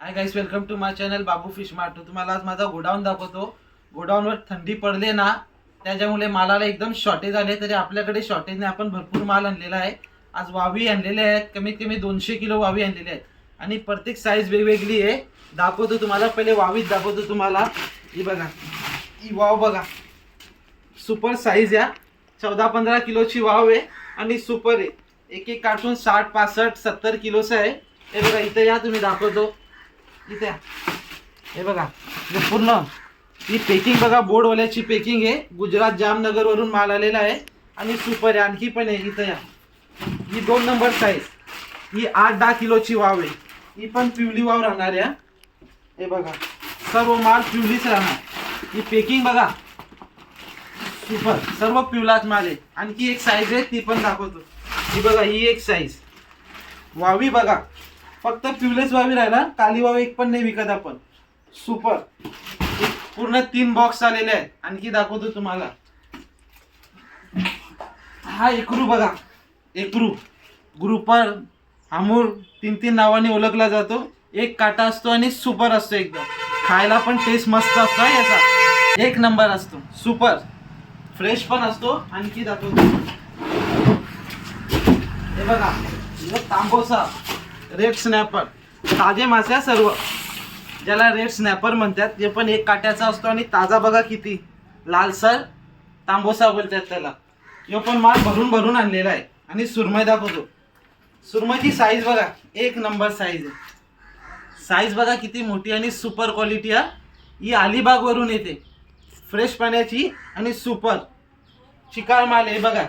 Hi guys welcome to my channel Babu fish mart तुम्हाला आज माझा गोडाऊन दाखवतो. गोडाऊनवर थंडी पडले ना त्याच्यामुळे मालाला एकदम शॉर्टेज आले तरी आपल्याकडे शॉर्टेजने आपण भरपूर माल आणलेला आहे. आज वावी आणलेले आहेत कमीत कमी दोनशे किलो वावी आणलेले आहेत. आणि प्रत्येक साईज वेगवेगळी आहे. दाखवतो तुम्हाला पहिले वावीच दाखवतो तुम्हाला. ही बघा ही वाव बघा. सुपर साईज या. चौदा पंधरा किलोची वाव आहे. आणि सुपर आहे. एक एक कार्टून साठ पासष्ट सत्तर किलोचं आहे. हे बघा इथं या तुम्ही दाखवतो. इथे हे बघा हे पूर्ण ही पेकिंग बघा बोर्डवाल्याची पेकिंग आहे. गुजरात जामनगरवरून माल आलेला आहे. आणि सुपर आहे आणखी पण आहे इथं या. ही दोन नंबर साईज ही आठ दहा किलोची वाव आहे. ही पण पिवळी वाव राहणार या. हे बघा सर्व माल पिवळीच राहणार. ही पेकिंग बघा. सुपर सर्व पिवलाच माल आहे. आणखी एक साईज आहे ती पण दाखवतो. ही बघा ही एक साईज वावी बघा. फक्त पिवलेच वावी राहिला काली वावी एक पण नाही विकत आपण. सुपर पूर्ण तीन बॉक्स आलेले आहेत. आणखी दाखवतो तुम्हाला. हा एकरू बघा. एकरू. ग्रुपर अमूर तीन तीन नावाने ओळखला जातो. एक काटा असतो आणि सुपर असतो एकदम. खायला पण टेस्ट मस्त असतो याचा. एक नंबर असतो. सुपर फ्रेश पण असतो. आणखी दाखवतो. हे बघा. तांबोसा. Red snapper. ताजे मासे सर्व. ज्याला रेड स्नॅपर म्हणतात ते पण एक काट्याचा असतो आणि ताजा बघा किती. लालसर तांबोसा बोलतात त्याला. हे पण माल भरून भरून आणलेला आहे. आणि सुरमई दाखवतो. सुरमईची साईज बघा. एक नंबर साईज आहे. साईज बघा किती मोठी आणि सुपर क्वालिटी आहे ही अलिबागवरून येते. फ्रेश पाण्याची आणि सुपर चिकार माल हे बघा.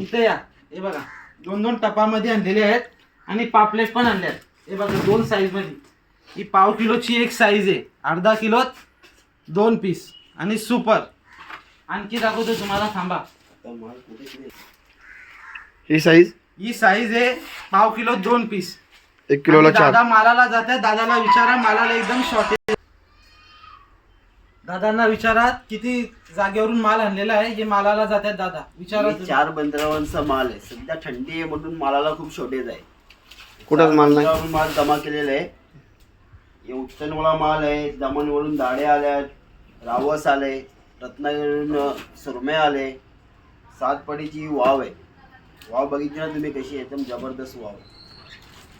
इथे या. हे बघा. दोन दोन टपामध्ये आणलेले आहेत. आणि पापलेट पण आणले आहेत हे बघा दोन साईजमध्ये. ही पाव किलोची एक साईज आहे. अर्धा किलोत दोन पीस आणि सुपर आणखी दाखवतो तुम्हाला थांबा. ही साईज ही साईज आहे पाव किलो दोन पीस एक किलोला आणि चार. दादा मालाला जातात दादाला विचारा मालाला एकदम शॉर्टेज दादांना विचारा किती जागेवरून माल आणलेला आहे हे मालाला जातात दादा. विचारा हे तुम्ही. चार बंदरावांचा माल आहे. सध्या थंडी आहे म्हणून मालाला खूप शॉर्टेज आहे. कुठंच माल नाही. माल जमा केलेला आहे. उत्तनवाला माल आहे दमणवरून दाडे आल्या रावस आले रत्नागिरीवरून सुरमे आले. सातपडीची वाव आहे. वाव बघितली ना तुम्ही कशी आहे? एकदम जबरदस्त वाव आहे.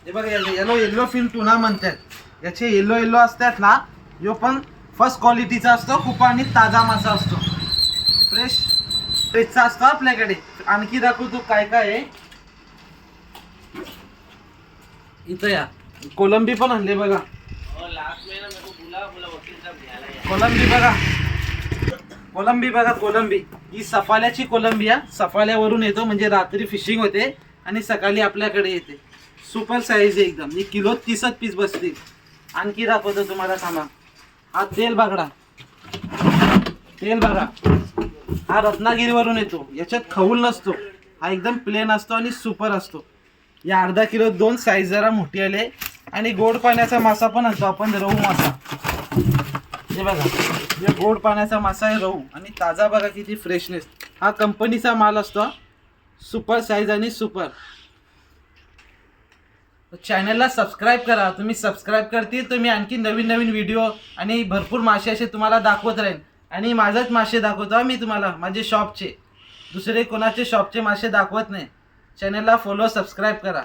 हे बघा येलो येलो फिल्म टुना म्हणतात. याचे येलो येलो असतात ना यो पण फर्स्ट क्वालिटीचा असतो खूप आणि ताजा मासा असतो. फ्रेश फ्रेशचा असतो आपल्याकडे. आणखी दाखवतो काय काय आहे. इथं या. कोलंबी पण आणले बघा. कोलंबी बघा. कोलंबी बघा कोलंबी. ही सफाल्याची कोलंबी आहे सफाल्यावरून येतो म्हणजे रात्री फिशिंग होते आणि सकाळी आपल्याकडे येते. सुपर साईज आहे एकदम. ही किलो तीसच पीस बसतील. आणखी दाखवतो तुम्हाला थांबा हा तेल बागडा. तेल बघा हा रत्नागिरीवरून येतो. याच्यात खवूल नसतो. हा एकदम प्लेन असतो आणि सुपर असतो. या अर्धा किलो दोन साईज जरा मोठी आले आणि गोड पाण्याचा मासा पण असतो आपण रहू मासा. हे बघा गोड पाण्याचा मासा आहे रहू आणि ताजा बघा किती फ्रेशनेस हा कंपनीचा माल असतो सुपर साईज आणि सुपर चॅनलला सबस्क्राईब करा. तुम्ही सबस्क्राईब करतील तर मी आणखी नवीन नवीन व्हिडिओ आणि भरपूर मासे असे तुम्हाला दाखवत राहीन. आणि माझाच मासे दाखवतो मी तुम्हाला. माझे शॉपचे दुसरे कोणाचे शॉपचे मासे दाखवत नाही. चॅनलला फॉलो सबस्क्राईब करा.